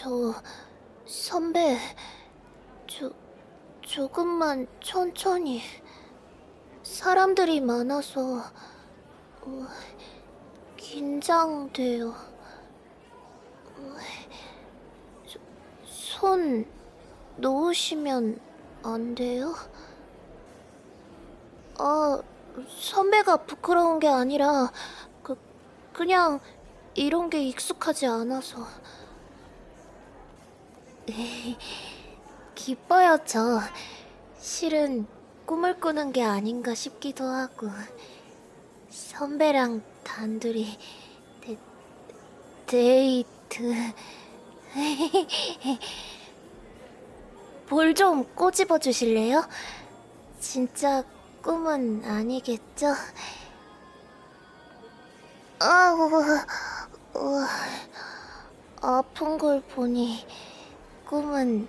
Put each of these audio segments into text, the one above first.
저 선배 저 조금만 천천히 사람들이 많아서 어, 긴장돼요. 어, 저- 손 놓으시면 안 돼요? 아, 선배가 부끄러운 게 아니라 그 그냥 이런 게 익숙하지 않아서. 기뻐요, 저. 실은 꿈을 꾸는 게 아닌가 싶기도 하고. 선배랑 단둘이 데, 데이트. 볼 좀 꼬집어 주실래요? 진짜 꿈은 아니겠죠? 아우, 아픈 걸 보니 꿈은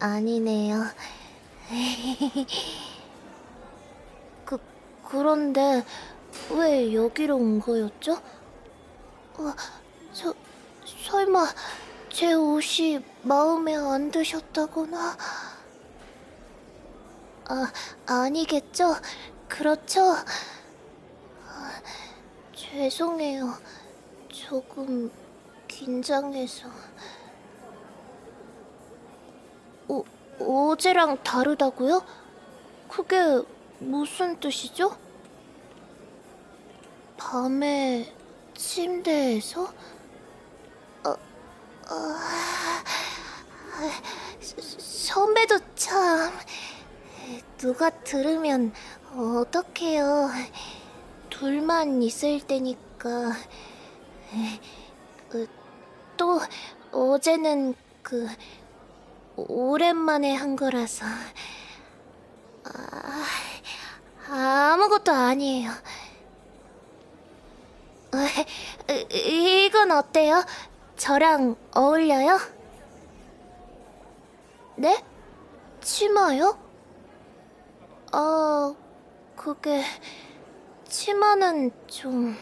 아니네요. 그, 그런데 왜 여기로 온 거였죠? 어, 저, 설마 제 옷이 마음에 안 드셨다거나? 아, 아니겠죠? 그렇죠? 아, 죄송해요. 조금 긴장해서. 어, 어제랑 다르다고요? 그게 무슨 뜻이죠? 밤에 침대에서? 어, 어, 서- 선배도 참 누가 들으면 어떡해요. 둘만 있을 때니까. 어, 또 어제는 그 오랜만에 한 거라서 아, 아무것도 아니에요. 어, 이건 어때요? 저랑 어울려요? 네? 치마요? 아, 그게 치마는 좀...